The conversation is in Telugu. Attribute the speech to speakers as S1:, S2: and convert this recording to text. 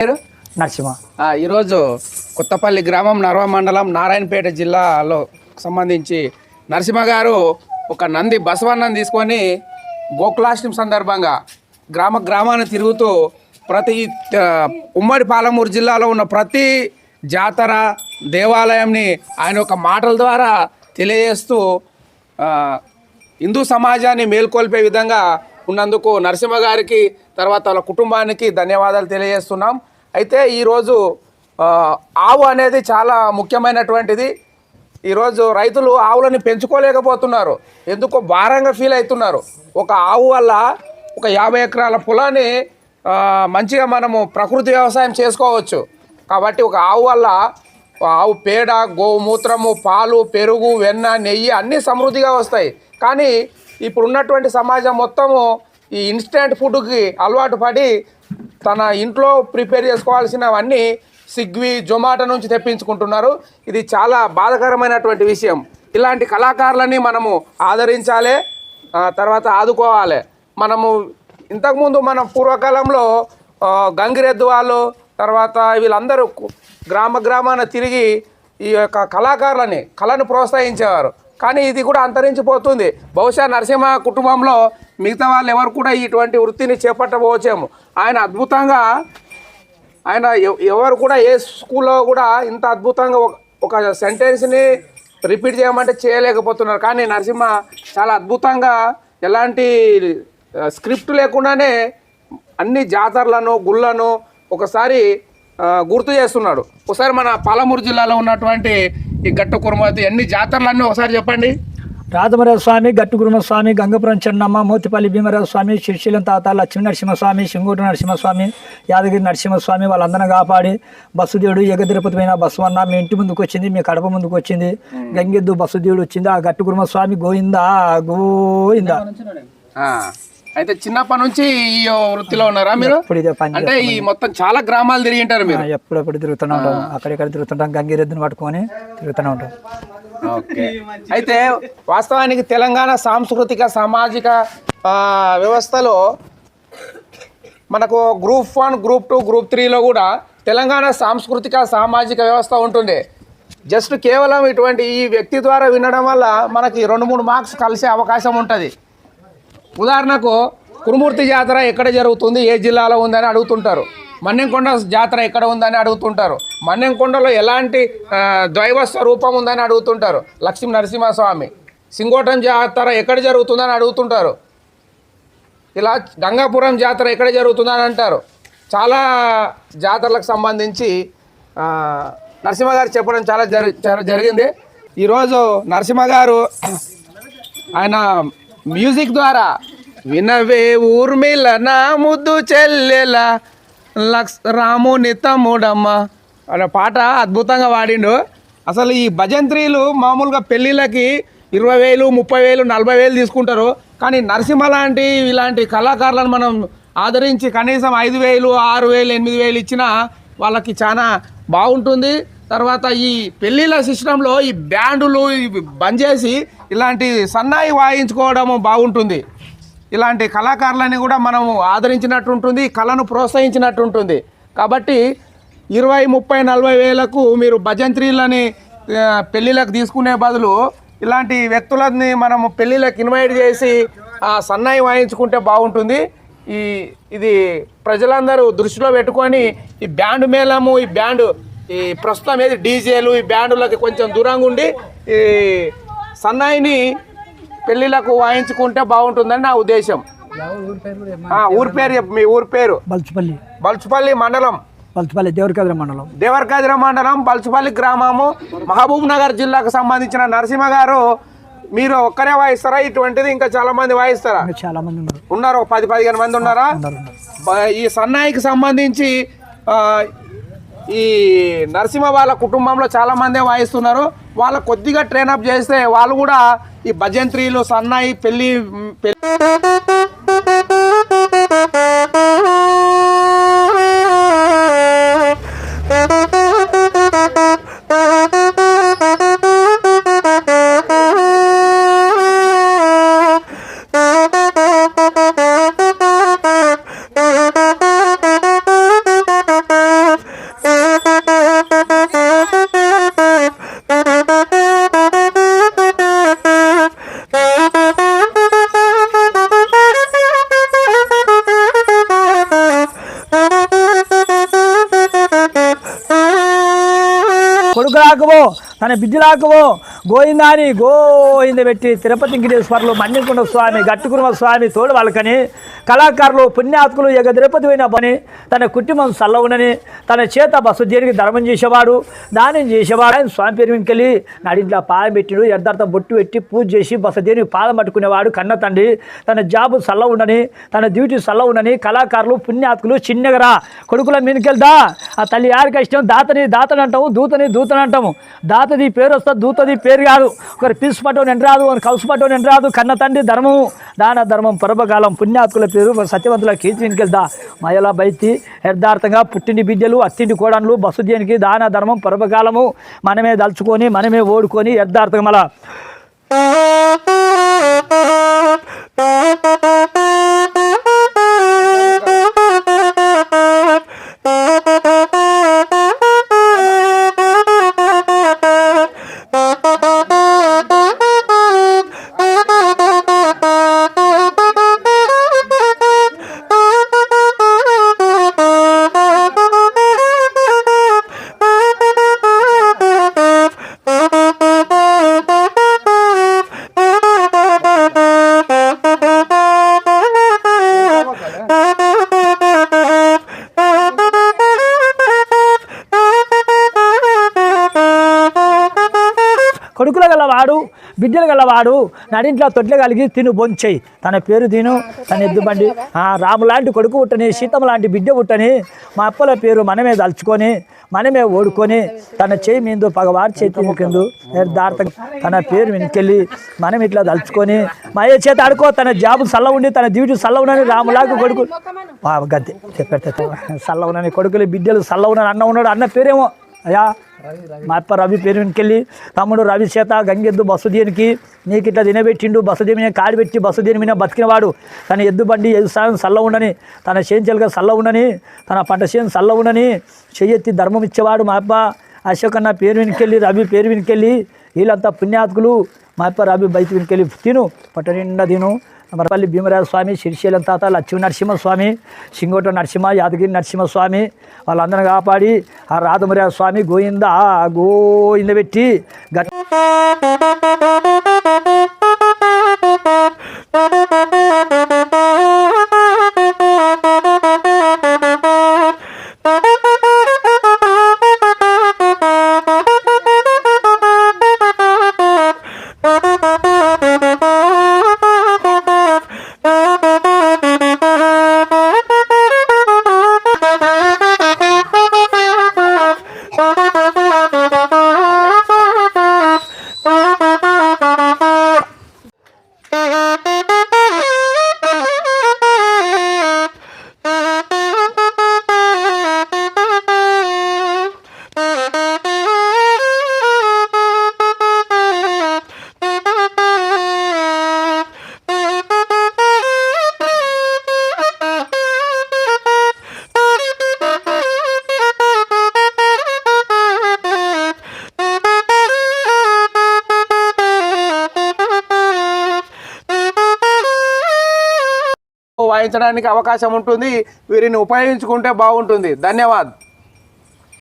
S1: పేరు?
S2: నరసింహ.
S1: ఈరోజు కొత్తపల్లి గ్రామం నర్వ మండలం నారాయణపేట జిల్లాలో సంబంధించి నరసింహ గారు ఒక నంది బసవన్నను తీసుకొని గోకులాష్టమి సందర్భంగా గ్రామ గ్రామాన్ని తిరుగుతూ ప్రతి ఉమ్మడి పాలమూరు జిల్లాలో ఉన్న ప్రతి జాతర దేవాలయంని ఆయన ఒక మాటల ద్వారా తెలియజేస్తూ హిందూ సమాజాన్ని మేల్కొల్పే విధంగా ఉన్నందుకు నరసింహ గారికి తర్వాత వాళ్ళ కుటుంబానికి ధన్యవాదాలు తెలియజేస్తున్నాం. అయితే ఈరోజు ఆవు అనేది చాలా ముఖ్యమైనటువంటిది. ఈరోజు రైతులు ఆవులని పెంచుకోలేకపోతున్నారు. ఎందుకో భారంగా ఫీల్ అవుతున్నారు. ఒక ఆవు వల్ల ఒక యాభై ఎకరాల పొలాన్ని మంచిగా మనము ప్రకృతి వ్యవసాయం చేసుకోవచ్చు. కాబట్టి ఒక ఆవు వల్ల ఆవు పేడ గోమూత్రము పాలు పెరుగు వెన్న నెయ్యి అన్నీ సమృద్ధిగా వస్తాయి. కానీ ఇప్పుడు ఉన్నటువంటి సమాజం మొత్తము ఈ ఇన్స్టెంట్ ఫుడ్కి అలవాటు పడి తన ఇంట్లో ప్రిపేర్ చేసుకోవాల్సినవన్నీ సిగ్వి జొమాటో నుంచి తెప్పించుకుంటున్నారు. ఇది చాలా బాధాకరమైనటువంటి విషయం. ఇలాంటి కళాకారులని మనము ఆదరించాలి తర్వాత ఆదుకోవాలి. మనము ఇంతకుముందు మనం పూర్వకాలంలో గంగిరెద్దు వాళ్ళు తర్వాత వీళ్ళందరూ గ్రామ గ్రామాన తిరిగి ఈ యొక్క కళాకారులని కళను ప్రోత్సహించేవారు. కానీ ఇది కూడా అంతరించిపోతుంది. బహుశా నరసింహ కుటుంబంలో మిగతా వాళ్ళు ఎవరు కూడా ఇటువంటి వృత్తిని చేపట్టబోవచ్చేమో ఆయన అద్భుతంగా ఆయన ఎవరు కూడా ఏ స్కూల్లో కూడా ఇంత అద్భుతంగా ఒక- సెంటెన్స్ని రిపీట్ చేయమంటే చేయలేకపోతున్నారు. కానీ నరసింహ చాలా అద్భుతంగా ఎలాంటి స్క్రిప్ట్ లేకుండానే అన్ని జాతరలను గుళ్ళను ఒకసారి గుర్తు చేస్తున్నాడు. ఒకసారి మన పాలమూరు జిల్లాలో ఉన్నటువంటి ఈ గట్టు కుర్మతి అన్ని జాతరలన్నీ ఒకసారి చెప్పండి.
S2: రాజమరాజ స్వామి గట్టుగురుమ స్వామి గంగపురం చెన్నమ్మ మోతిపల్లి భీమరాజ స్వామి శ్రీశైలం తాత లక్ష్మీ నరసింహస్వామి సింగూరు నరసింహస్వామి యాదగిరి నరసింహస్వామి వాళ్ళందరినీ కాపాడి బస్సుదేవుడు ఎగదిరుపతిమైన బస్సు మీ ఇంటి ముందుకు వచ్చింది మీ కడప ముందుకు వచ్చింది. గంగెద్దు బస్సుదేవుడు వచ్చింది ఆ గట్టుగురుమ స్వామి గోయిందా గోయిందా
S1: అయితే చిన్నప్పటి నుంచి ఈ వృత్తిలో ఉన్నారా మీరు? అంటే ఈ మొత్తం చాలా గ్రామాలు తిరిగింటారు మీరు?
S2: ఎప్పుడెప్పుడు తిరుగుతూనే ఉంటాం. అక్కడెక్కడ తిరుగుతుంటాం గంగిరెద్దుని పట్టుకొని తిరుగుతూనే ఉంటాం.
S1: ఓకే. అయితే వాస్తవానికి తెలంగాణ సాంస్కృతిక సామాజిక వ్యవస్థలో మనకు group one group two group త్రీలో కూడా తెలంగాణ సాంస్కృతిక సామాజిక వ్యవస్థ ఉంటుంది జస్ట్ కేవలం ఇటువంటి ఈ వ్యక్తి ద్వారా వినడం వల్ల మనకి రెండు మూడు మార్క్స్ కలిసే అవకాశం ఉంటుంది. ఉదాహరణకు కురుమూర్తి జాతర ఎక్కడ జరుగుతుంది ఏ జిల్లాలో ఉందని అడుగుతుంటారు. మన్నెంకొండ జాతర ఎక్కడ ఉందని అడుగుతుంటారు. మన్నెంకొండలో ఎలాంటి ఆ, దైవ స్వరూపం ఉందని అడుగుతుంటారు. లక్ష్మీ నరసింహస్వామి. సింగోటం జాతర ఎక్కడ జరుగుతుందని అడుగుతుంటారు. ఇలా గంగాపురం జాతర ఎక్కడ జరుగుతుందని అంటారు. చాలా జాతరలకు సంబంధించి నరసింహ గారు చెప్పడం చాలా జరి చాలా జరిగింది. ఈరోజు నరసింహ గారు ఆయన మ్యూజిక్ ద్వారా. వినవే ఊర్మిళ నా ముద్దు చెల్లెల. లక్స్ రాముని తమ్ముడమ్మ. అనే పాట అద్భుతంగా పాడిండు. అసలు ఈ భజంత్రీలు మామూలుగా పెళ్ళిళ్ళకి ఇరవై వేలు ముప్పై వేలు నలభై వేలు తీసుకుంటారు. కానీ నరసింహ లాంటి ఇలాంటి కళాకారులను మనం ఆదరించి కనీసం ఐదు వేలు ఆరు వేలు ఎనిమిది వేలు ఇచ్చినా వాళ్ళకి చాలా బాగుంటుంది. తర్వాత ఈ పెళ్ళిళ్ళ సిస్టంలో ఈ బ్యాండులు బంద్ చేసి ఇలాంటి సన్నాయి వాయించుకోవడం బాగుంటుంది. ఇలాంటి కళాకారులని కూడా మనము ఆదరించినట్టు ఉంటుంది కళను ప్రోత్సహించినట్టు ఉంటుంది. కాబట్టి ఇరవై ముప్పై నలభై వేలకు మీరు భజంత్రీలని పెళ్ళిళ్ళకి తీసుకునే బదులు ఇలాంటి వ్యక్తులని మనము పెళ్ళిళ్ళకి ఇన్వైట్ చేసి ఆ సన్నాయి వాయించుకుంటే బాగుంటుంది. ఈ ఇది ప్రజలందరూ దృష్టిలో పెట్టుకొని ఈ బ్యాండ్ మేళము ఈ బ్యాండ్ ఈ ప్రస్తుతం ఏది డీజేలు ఈ బ్యాండులకి కొంచెం దూరంగా ఉండి ఈ సన్నాయిని పెళ్ళిళ్ళకు వాయించుకుంటే బాగుంటుందని నా ఉద్దేశం. ఊరి పేరు చెప్పు మీ ఊరి పేరు?
S2: బల్చుపల్లి.
S1: బల్చుపల్లి మండలం.
S2: బల్చుపల్లి దేవరకద్ర మండలం.
S1: దేవరకాదిర మండలం బల్చుపల్లి గ్రామము. మహబూబ్ నగర్ జిల్లాకు సంబంధించిన నరసింహ గారు మీరు ఒక్కరే వాయిస్తారా? ఇటువంటిది ఇంకా చాలా మంది వాయిస్తారా?
S2: చాలా మంది ఉన్నారు.
S1: ఉన్నారు? పది పదిహేను మంది ఉన్నారా? ఈ సన్నాయికి సంబంధించి ఈ నరసింహ వాళ్ళ కుటుంబంలో చాలా మందే వాయిస్తున్నారు. వాళ్ళ కొద్దిగా ట్రైనప్ చేస్తే వాళ్ళు కూడా ఈ భజంత్రీలు సన్నాయి పెళ్ళి పెళ్ళి
S2: రాకవో తన బిడ్డలాకవో గోయిందాని గోయింద పెట్టి తిరుపతి వెంకటేశ్వర్లు మన్నికొండ స్వామి గట్టుకుర్మ స్వామి తోడు వాళ్ళకని కళాకారులు పుణ్యాత్కులు ఎగ తిరుపతి పోయిన పని తన కుటుంబం చల్లవునని తన చేత బస్సు దేనికి ధర్మం చేసేవాడు దానం చేసేవాడు. ఆయన స్వామి పేరు వెంకెళ్ళి నడింట్లో పాదం పెట్టిడు యర్థార్థం బొట్టు పెట్టి పూజ చేసి బస్సు దేనికి పాదం పట్టుకునేవాడు కన్న తండ్రి. తన జాబు చల్ల ఉండని తన డ్యూటీ చల్ల ఉండని కళాకారులు పుణ్యాత్కులు చిన్నగరా కొడుకుల మీదకెళ్దా. ఆ తల్లి యారికి ఇష్టం దాతని దాతని అంటాము దూతని దూతని అంటాము. దాతది పేరు వస్తే దూతది పేరు కాదు. ఒకరు పిలుసు పట్టవని ఎంట రాదు ఒకరు కలుసు పట్టవని రాదు. కన్న తండ్రి ధర్మము దాన ధర్మం పరమకాలం పుణ్యాత్కుల పేరు సత్యవంతుల కీర్తి వెనుకెళ్దా మయల బైతి యర్థార్థంగా పుట్టింటి బిడ్డలు అత్తింటి కోడన్లు బస్సు దేనికి దాన ధర్మం పరమకాలము మనమే దలుచుకొని మనమే ఓడుకొని యర్థార్థంగా మళ్ళా. కొడుకుల గలవాడు బిడ్డలు గలవాడు నడింట్లో తొట్ల కలిగి తిను బొంచెయి. తన పేరు తిను తన ఎద్దు బండి. ఆ, రాము లాంటి కొడుకు పుట్టని సీతమ్మ లాంటి బిడ్డ పుట్టని మా అప్పల పేరు మనమే దలుచుకొని మనమే ఓడుకొని తన చేయి మీందు పగవారి చేతి ముఖ్యందు నిర్ధార్థ తన పేరు వెనుకెళ్ళి మనం ఇట్లా దలుచుకొని మా ఏ చేత ఆడుకో తన జాబు సల్ల ఉండి తన డ్యూటీ సల్ల ఉండని రాములాగా కొడుకు. గద్దె చెప్పేట సల్ల కొడుకులు బిడ్డలు సల్ల ఉండని అన్న ఉన్నాడు అన్న పేరేమో అయ్యా. మా అప్ప రవి పేరు వెనుకెళ్ళి తమ్ముడు రవి చేత గంగెద్దు బస్సు దేనికి నీకు ఇట్లా తినబెట్టిండు బస్సు దీని మీద కాడి పెట్టి బస్సు మీద బతికినవాడు. తన ఎద్దు బండి ఎదు సాయం సల్ల ఉండని తన చేంచలుగా సల్ల ఉండని తన పంట చేను సల్ల ఉండని చెయ్యెత్తి ధర్మం ఇచ్చేవాడు మా అప్ప అశోక్ అన్న పేరు వెనుకెళ్ళి రవి పేరు వెనుకెళ్ళి వీళ్ళంతా పుణ్యాత్కులు మా అప్ప రవి బయట వెనుకెళ్ళి తిను పట్ట నిండా తిను. మరపల్లి భీమరాజ స్వామి శ్రీశైలం తాత లక్ష్మీ నరసింహస్వామి సింగోట నరసింహ యాదగిరి నరసింహస్వామి వాళ్ళందరిని కాపాడి ఆ రాధమరాజ స్వామి గోయింద గోయింద పెట్టి గట్
S1: వాయించడానికి అవకాశం ఉంటుంది. వీరిని ఉపయోగించుకుంటే బాగుంటుంది. ధన్యవాద్.